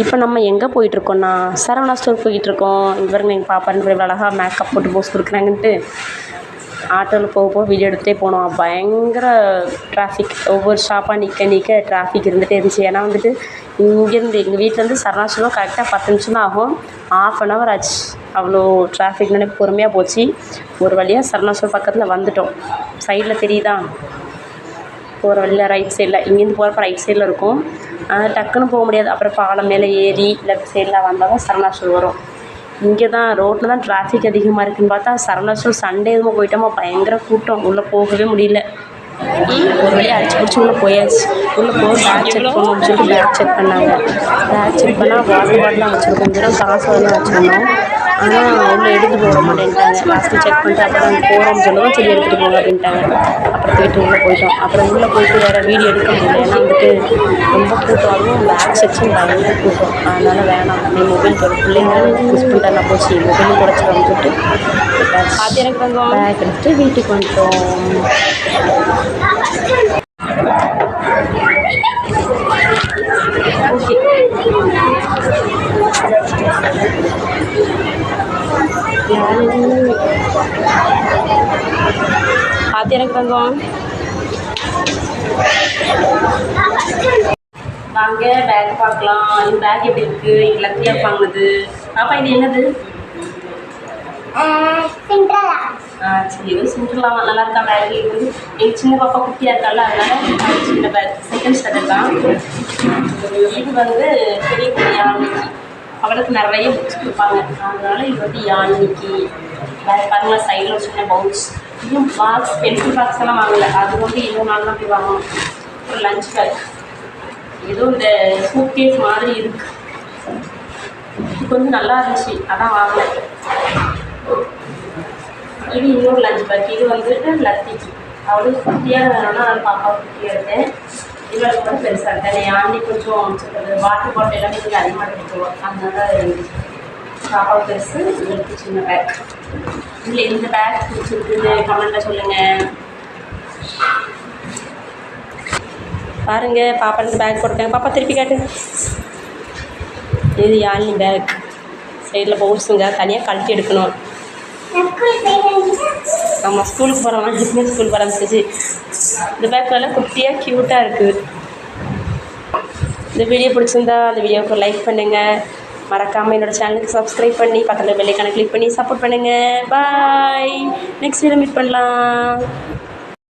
இப்போ நம்ம எங்கே போயிட்டுருக்கோம்னா சரவணா ஸ்டோர் போயிட்டுருக்கோம். இங்கே பாருங்க எங்கள் பாப்பான்னு ரெண்டு அழகாக மேக்கப் போட்டு போஸ் கொடுக்குறாங்கன்ட்டு ஆட்டோவில் போக போக வீடியோ எடுத்துகிட்டே போனோம். பயங்கர டிராஃபிக் ஒவ்வொரு ஷாப்பாக நிற்க நிற்க டிராஃபிக் இருந்துகிட்டே இருந்துச்சு. ஏன்னா வந்துட்டு இங்கேருந்து எங்கள் வீட்டிலேருந்து சரணாஸ்டோர் கரெக்டாக பத்து நிமிஷம் தான் ஆகும். ஆஃப் அன் ஹவர் ஆச்சு. அவ்வளோ டிராஃபிக்னாலே பொறுமையாக போச்சு. ஒரு வழியாக சரணாஸ்டோர் பக்கத்தில் வந்துட்டோம். சைடில் தெரியுதா? போகிற வழியில் ரைட் சைடில் இங்கேருந்து போகிறப்ப ரைட் சைடில் இருக்கும். ஆனால் டக்குன்னு போக முடியாது. அப்புறம் பாலம் மேலே ஏறி லெஃப்ட் சைடில் வந்தால் தான் சரணாஸ்டோர் வரும். இங்கே தான் ரோட்டில் தான் டிராஃபிக் அதிகமாக இருக்குதுன்னு பார்த்தா சரணாஸ்டோர் சண்டே எதுவும் போயிட்டோமா பயங்கர கூட்டம். உள்ளே போகவே முடியல. ஒரு வழியாக அடிச்சு பிடிச்சி உள்ளே போயாச்சு. உள்ளே போக பேக் செக் பண்ணணும்னு சொல்லிட்டு பேக் செக் பண்ணாங்க. பேக் செக் பண்ணால் வாட்டர் பாட்டிலாம் வச்சுருக்கோம். வெறும் காசு வச்சுருந்தோம். ஆனால் உள்ளே எடுத்துகிட்டு போக மாட்டேன்ட்டாங்க. லாஸ்ட்டு செக் பண்ணிட்டு அப்புறம் போகிறோம்னு சொல்லவும் சரி எடுத்துகிட்டு போங்க அப்படின்ட்டாங்க. அப்புறம் போயிட்டு உள்ளே போயிட்டோம். அப்புறம் உள்ளே போயிட்டு வேறு வீடியோ எடுக்க முடியல. ஏன்னா வந்துட்டு ரொம்ப கூட்டம் அதுவும் பேக் செக்ஷன் பயங்கர கூட்டம். அதனால் வேணாம். நீ மொபைல் கூட பிள்ளைங்க யூஸ் பண்ணிட்டா போச்சு. மொபைலும் குறைச்சிடலாம் சொல்லிட்டு பேக் எடுத்துட்டு வீட்டுக்கு வந்துட்டோம். ஆத்தி எனக்கு தங்கம் வாங்க பேக் பார்க்கலாம். இந்த பேக் எப்படி இருக்கு? லத்தியா வாங்கினது பாப்பா இது என்னது? ஆ சரி இது சிம்பிளாக நல்லா இருக்கா பேக் இது வந்து எங்கள் சின்ன பாப்பா குட்டியாக இருக்கால அதனால அது சின்ன பேக் செகண்ட் ஸ்டாண்டர்ட் தான். இது வந்து பெரிய பெரிய யானைக்கு அவளுக்கு நிறைய புக்ஸ் கொடுப்பாங்க. அதனால இது வந்து யானைக்கு. பேக் பாருங்களா சைடில் சின்ன பவுச் இன்னும் பாக்ஸ் பென்சில் பாக்ஸ் எல்லாம் வாங்கல. அது வந்து இன்னொரு நாள் தான் போய் வாங்கணும். ஒரு லஞ்ச் பேக் ஏதோ இந்த சூட் கேஸ் மாதிரி இருக்கு. இது கொஞ்சம் நல்லா இருந்துச்சு. அதான் வாங்கினேன் இது இன்னொரு லஞ்ச் பேக் இது வந்துட்டு லத்திக்கு. அவளுக்கு குட்டியாக வேணும்னா நான் பாப்பா குட்டியாக இருக்கேன் இவளுக்கு கூட பெருசாக இருக்கேன் என் கொஞ்சம் வாட்டர் பாட்டில் எல்லாமே கொஞ்சம் அதிகமாக எடுத்துருவோம் அதனால பாப்பா பெருசு சின்ன பேக் இல்லை இந்த பேக் பிடிச்சிருக்குன்னு கமெண்ட்டில் சொல்லுங்கள் பாருங்க பாப்பாவுக்கு பேக் போட்டிருக்காங்க. பாப்பா திருப்பி காட்டு. இது யாழினி பேக் சைடில் போர்ஸுங்க தனியாக கழட்டி எடுக்கணும். ஆமாம் ஸ்கூலுக்கு போகிறோம் எப்பவுமே ஸ்கூல் போகிற ஆரம்பிச்சிச்சு இந்த பேக் நல்லா குட்டியாக க்யூட்டாக இருக்குது இந்த வீடியோ பிடிச்சிருந்தா அந்த வீடியோவுக்கு லைக் பண்ணுங்கள் மறக்காமல் என்னோடய சேனலுக்கு சப்ஸ்கிரைப் பண்ணி பக்கத்தில் பெல்லைக்கான கிளிக் பண்ணி சப்போர்ட் பண்ணுங்கள் பாய் நெக்ஸ்ட் வீடியோ மீட் பண்ணலாம்.